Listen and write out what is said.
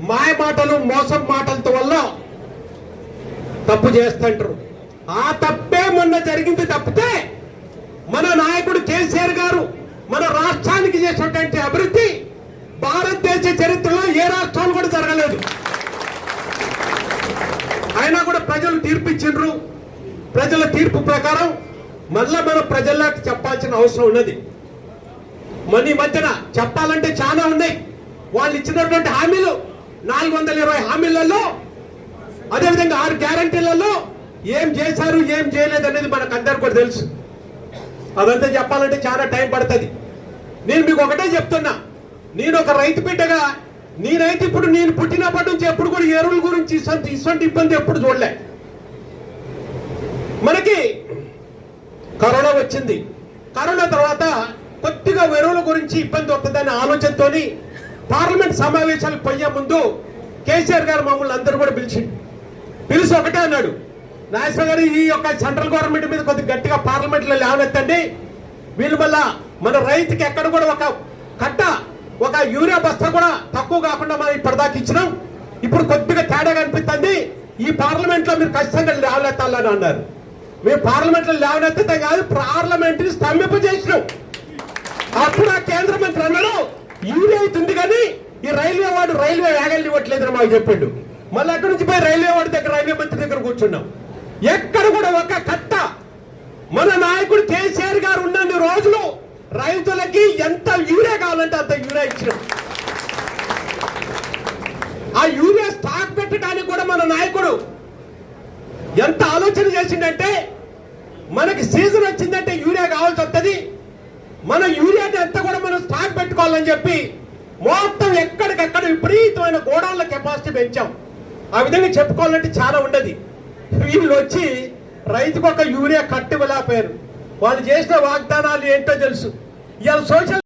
మాయ మాటలు మోసం మాటలతో వల్ల తప్పు చేస్తుంటారు. ఆ తప్పే మొన్న జరిగింది తప్పితే మన నాయకుడు కేసీఆర్ గారు మన రాష్ట్రానికి చేసినటువంటి అభివృద్ధి భారతదేశ చరిత్రలో ఏ రాష్ట్రాలు కూడా జరగలేదు. అయినా కూడా ప్రజలు తీర్పు ఇచ్చిండ్రు ప్రజల తీర్పు ప్రకారం మళ్ళా మన ప్రజలకు చెప్పాల్సిన అవసరం ఉన్నది. మన ఈ మధ్యన చెప్పాలంటే చాలా ఉన్నాయి. వాళ్ళు ఇచ్చినటువంటి హామీలు నాలుగు వందల ఇరవై హామీలలో అదేవిధంగా ఆరు గ్యారంటీలలో ఏం చేశారు ఏం చేయలేదు అనేది మనకు అందరు కూడా తెలుసు. అదంతా చెప్పాలంటే చాలా టైం పడుతుంది. నేను మీకు ఒకటే చెప్తున్నా. నేను ఒక రైతు బిడ్డగా నేనైతే ఇప్పుడు నేను పుట్టినప్పటి నుంచి ఎప్పుడు కూడా ఎరువుల గురించి ఇటువంటి ఇబ్బంది ఎప్పుడు చూడలే. మనకి కరోనా వచ్చింది. కరోనా తర్వాత కొద్దిగా ఎరువుల గురించి ఇబ్బంది వస్తుందనే ఆలోచనతోని పార్లమెంట్ సమావేశాలకు పోయే ముందు కేసీఆర్ గారు మమ్మల్ని అందరూ కూడా పిలిచిండు. పిలిచి ఒకటే అన్నాడు నాగేశ్వర గారు ఈ యొక్క సెంట్రల్ గవర్నమెంట్ మీద కొద్దిగా గట్టిగా పార్లమెంట్లో లేవనెత్తండి. వీళ్ళ వల్ల మన రైతుకి ఎక్కడ కూడా ఒక కట్ట ఒక యూరియా బస్తా కూడా తక్కువ కాకుండా మనం ఇప్పటిదాకా ఇచ్చినాం. ఇప్పుడు కొద్దిగా తేడా కనిపిస్తుంది ఈ పార్లమెంట్లో మీరు ఖచ్చితంగా లేవనెత్తాలని అన్నారు. మేము పార్లమెంట్లో లేవనెత్తే కాదు పార్లమెంట్ని స్తంభింప చేసినాం అప్పుడు ఆ కేంద్ర మంత్రి అన్నారు యూరియా అవుతుంది రైల్వే వాడు రైల్వే వేగల్ని ఇవ్వట్లేదని మాకు చెప్పిండు. మళ్ళీ అక్కడి నుంచి పోయి రైల్వే వాడి దగ్గర రైల్వే మంత్రి దగ్గర కూర్చున్నాం. ఎక్కడ కూడా ఒక కట్ట. మన నాయకుడు కేసీఆర్ గారు ఉన్నన్ని రోజులు రైతులకి ఎంత యూరియా కావాలంటే అంత యూరియా ఇచ్చినాం ఆ యూరియా స్టాక్ పెట్టడానికి కూడా మన నాయకుడు ఎంత ఆలోచన చేసిండంటే మనకి సీజన్ వచ్చిందంటే యూరియా కావాల్సి వస్తుంది. మన యూరియాని అంతా కూడా మనం స్టాక్ పెట్టుకోవాలని చెప్పి మొత్తం ఎక్కడికక్కడ విపరీతమైన గోడౌన్ల కెపాసిటీ పెంచాం. ఆ విధంగా చెప్పుకోవాలంటే చాలా ఉండదు. వీళ్ళు వచ్చి రైతుకు ఒక యూరియా కట్టు ఇవ్వలేకపోయారు వాళ్ళు చేసిన వాగ్దానాలు ఏంటో తెలుసు. ఇవాళ సోషల్